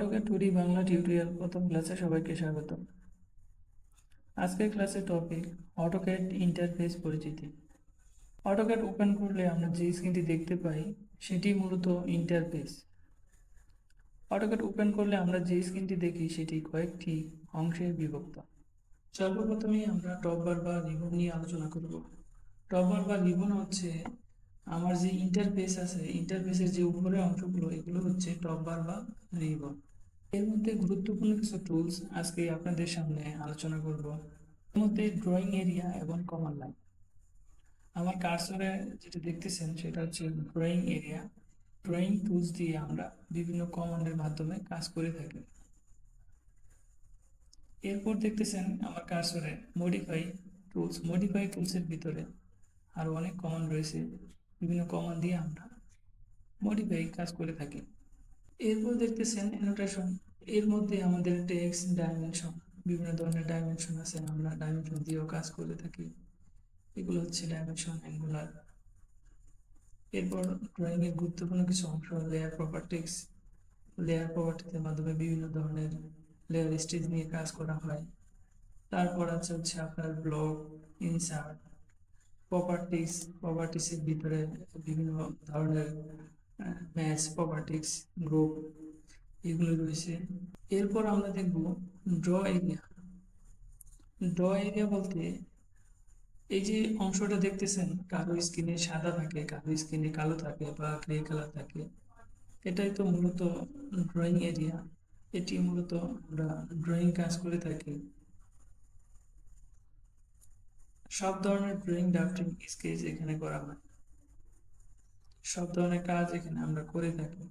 টুডি Bangla tutorial প্রথম ক্লাসে সবাইকে স্বাগত আজকের ক্লাসের টপিক অটোক্যাড ইন্টারফেস পরিচিতি। অটোক্যাড ওপেন করলে আমরা যে স্ক্রিনটি দেখতে পাই, সেটি মূলত ইন্টারফেস অটোক্যাড ওপেন করলে আমরা যে স্ক্রিনটি দেখি, সেটি কয়েকটি অংশে বিভক্ত। সর্বপ্রথমেই আমরা টপ বার বা রিবন নিয়ে আলোচনা করব। টপ বার বা রিবন হচ্ছে আমার যে ইন্টারফেস আছে ইন্টারফেসের যে উপরের অংশগুলো, এগুলো হচ্ছে টপ বার বা রিবন এর মধ্যে গুরুত্বপূর্ণ কিছু টুলস আজকে আপনাদের সামনে আলোচনা করব। এর মধ্যে ড্রয়িং এরিয়া এবং কমান লাইন আমার কার্সরে যেটা দেখতেছেন, সেটা হচ্ছে ড্রয়িং এরিয়া ড্রয়িং টুলস দিয়ে আমরা বিভিন্ন কমান্ডের মাধ্যমে কাজ করে থাকি। এরপর দেখতেছেন আমার কার্সরে মডিফাই টুলস মডিফাই টুলসের ভিতরে আরও অনেক কমান্ড রয়েছে। বিভিন্ন কমান দিয়ে আমরা মডিফাই কাজ করে থাকি। এরপর দেখতেছেন অ্যানোটেশন এর মধ্যে আমাদের টেক্স ডাইমেনশন বিভিন্ন ধরনের ডাইমেনশন আছে। আমরা ডাইমেনশন দিয়েও কাজ করে থাকি। এগুলো হচ্ছে ডাইমেনশন অ্যাঙ্গুলার এরপর ড্রয়িং এর গুরুত্বপূর্ণ কিছু অংশ লেয়ার প্রপার্টিক্স লেয়ার প্রপার্টিদের মাধ্যমে বিভিন্ন ধরনের লেয়ার স্টেজ নিয়ে কাজ করা হয়। তারপর আছে হচ্ছে আপনার ব্লক ইনসার্ট প্রপার্টিস প্রপার্টিসের ভিতরে বিভিন্ন ধরনের ম্যাচ প্রপার্টিক্স গ্রুপ এগুলো রয়েছে। এরপর আমরা দেখব ড্র এরিয়া ড্র এরিয়া বলতে এই যে অংশটা দেখতেছেন কারও স্কিনে সাদা থাকে কারও স্কিনে কালো থাকে বা গ্রে কালার থাকে, এটাই তো মূলত ড্রয়িং এরিয়া এটি মূলত আমরা ড্রয়িং কাজ করে থাকি। সব ধরনের ড্রয়িং ড্রাফটিং স্কেচ এখানে করা হয়। সব ধরনের কাজ এখানে আমরা করে থাকি।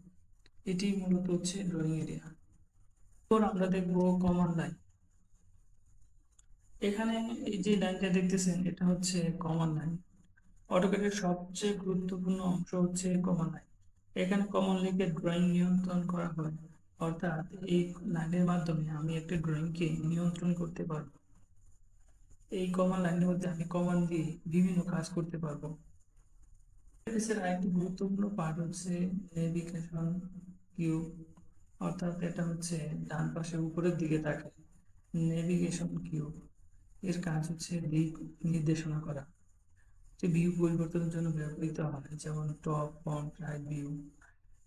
এটি মূলত হচ্ছে ড্রয়িং এরিয়া এরপর আমরা দেখব কমন লাইন এখানে এই যে লাইনটা দেখতেছেন, এটা হচ্ছে কমন লাইন অটোকেটের সবচেয়ে গুরুত্বপূর্ণ অংশ হচ্ছে কমন লাইন এখানে কমন লিখে ড্রয়িং নিয়ন্ত্রণ করা হয়। অর্থাৎ এই লাইনের মাধ্যমে আমি একটা ড্রয়িংকে নিয়ন্ত্রণ করতে পারব। এই কমন লাইনের মধ্যে আমি কমান দিয়ে বিভিন্ন কাজ করতে পারব। ইন্টারফেসের আরেকটি গুরুত্বপূর্ণ পার্ট হচ্ছে নেভিগেশন কিউ অর্থাৎ এটা হচ্ছে ডান পাশে উপরের দিকে থাকে নেভিগেশন কিউ এর কাজ হচ্ছে দিক নির্দেশনা করা। যে ভিউ পরিবর্তনের জন্য ব্যবহৃত হয়, যেমন top front right view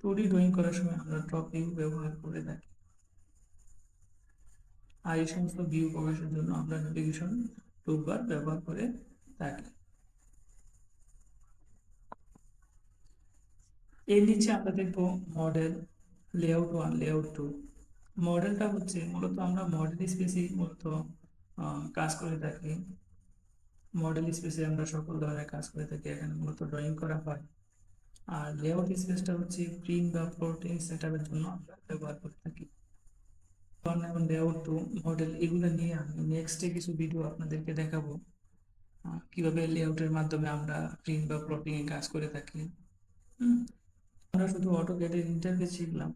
two D drawing করার সময় আমরা টপ ভিউ ব্যবহার করে থাকি। আর এই সমস্ত ভিউ প্রকাশের জন্য আমরা নেভিগেশন টুলবার ব্যবহার করে থাকি। এর নিচে আমরা দেখব model layout one layout two মডেলটা হচ্ছে মূলত আমরা মডেল স্পেসে মূলত কাজ করে থাকি। মডেল স্পেসে আমরা সকল ধরনের কাজ করে থাকি, এখানে মূলত ড্রয়িং করা হয়। আর লেআউট স্পেসটা হচ্ছে প্রিন্ট বা প্লটিং সেটআপের জন্য আমরা ব্যবহার করে। এবং লেআউট টু মডেল এগুলো নিয়ে আমি নেক্সটে কিছু ভিডিও আপনাদেরকে দেখাবো। কীভাবে লেআউটের মাধ্যমে আমরা প্রিন্ট বা প্লটিং এ কাজ করে থাকি। আমরা শুধু অটোক্যাডের ইন্টারফেস শিখলাম।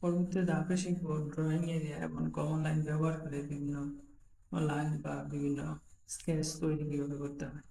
পরবর্তীতে ধাপে শিখব ড্রয়িং এরিয়া এবং কমন লাইন ব্যবহার করে বিভিন্ন লাইন বা বিভিন্ন স্কেচ তৈরি কীভাবে করতে হয়।